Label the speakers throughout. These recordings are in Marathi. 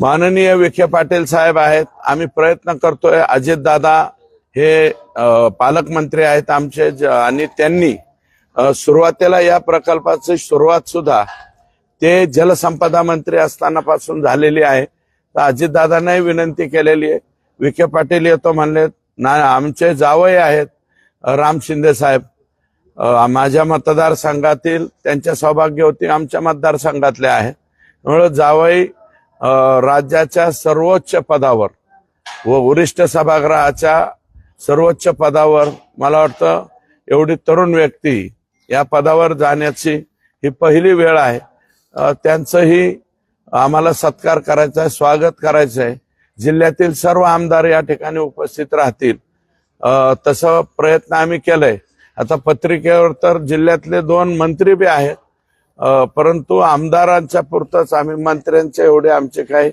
Speaker 1: माननीय विखे पाटील साहेब आहेत. आम्ही प्रयत्न करतोय. अजितदादा हे पालकमंत्री आहेत आमचे. ज- आणि त्यांनी सुरुवातीला या प्रकल्पाची सुरुवात सुद्धा ते जलसंपदा मंत्री असताना पासून झालेली आहे. तर अजितदादांनाही विनंती केलेली आहे. विखे पाटील येतो म्हणले ना आमचे जावई आहेत राम शिंदे साहेब. माझ्या मतदारसंघातील त्यांच्या सौभाग्य होती आमच्या मतदारसंघातले आहे त्यामुळे जावई राज्याच्या सर्वोच्च पदावर व वरिष्ठ सभागृहाच्या सर्वोच्च पदावर मला वाटतं एवढी तरुण व्यक्ती या पदावर जाण्याची ही पहिली वेळ आहे. त्यांचंही आम्हाला सत्कार करायचा आहे स्वागत करायचं आहे. जिल्ह्यातील सर्व आमदार या ठिकाणी उपस्थित राहतील. तसं प्रयत्न आम्ही केलाय. आता पत्रिकेवर तर जिल्ह्यातले दोन मंत्री बी आहेत. परंतु आमदारांच्या पुरतच आम्ही मंत्र्यांच्या एवढे आमचे काही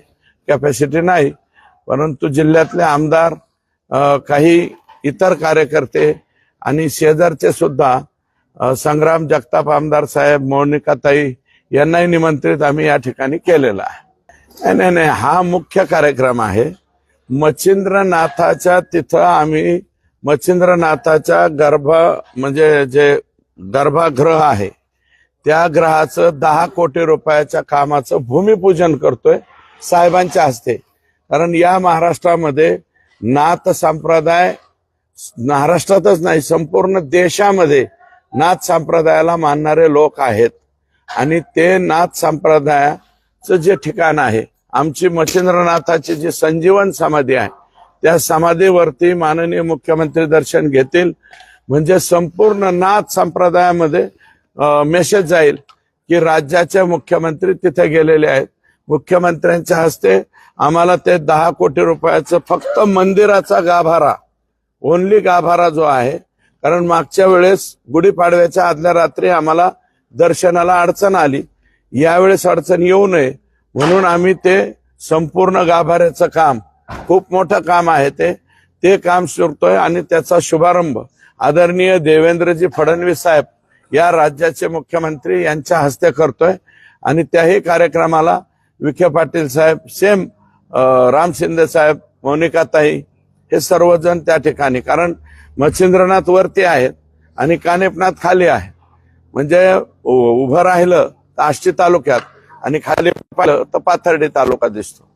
Speaker 1: कॅपॅसिटी नाही. परंतु जिल्ह्यातले आमदार काही इतर कार्यकर्ते आणि शेजारचे सुद्धा संग्राम जगताप आमदार साहेब मोनिकाताई यांनाही निमंत्रित आम्ही या ठिकाणी केलेला आहे. नाही, नाही नाही हा मुख्य कार्यक्रम आहे. मच्छिंद्रनाथाच्या तिथं आम्ही मच्छिंद्रनाथाच्या गर्भ म्हणजे जे गर्भागृह आहे त्या ग्रहाचं दहा कोटी रुपयाच्या कामाचं भूमिपूजन करतोय साहेबांच्या हस्ते. कारण या महाराष्ट्रामध्ये नाथ संप्रदाय महाराष्ट्रातच नाही संपूर्ण देशामध्ये नाथ संप्रदायाला मानणारे लोक आहेत. आणि ते नाथ संप्रदायाचं जे ठिकाण आहे आमची मच्छिंद्रनाथाची जी संजीवन समाधी आहे त्या समाधीवरती माननीय मुख्यमंत्री दर्शन घेतील. म्हणजे संपूर्ण नाथ संप्रदायामध्ये मेसेज जाईल की राज्याचे मुख्यमंत्री तिथे गेलेले आहेत. मुख्यमंत्र्यांच्या हस्ते आम्हाला ते दहा कोटी रुपयाचं फक्त मंदिराचा गाभारा ओनली गाभारा जो आहे कारण मागच्या वेळेस गुढीपाडव्याच्या आदल्या रात्री आम्हाला दर्शनाला अडचण आली. यावेळेस अडचण येऊ नये. म्हणून आम्ही ते संपूर्ण गाभाऱ्याचं काम खूप मोठं काम आहे ते ते काम सुरतोय आणि त्याचा शुभारंभ आदरणीय देवेंद्रजी फडणवीस साहेब या राज्याचे मुख्यमंत्री यांच्या हस्ते करतोय. आणि त्याही कार्यक्रमाला विखे पाटील साहेब सेम राम शिंदे साहेब मोनिकाताई हे सर्वजण त्या ठिकाणी. कारण मच्छिंद्रनाथ वरती आहेत आणि कानेपनाथ खाली आहे. म्हणजे उ- उभं राहिलं तर आष्टी तालुक्यात आणि खाली पाहिलं तर पाथर्डी तालुका दिसतो.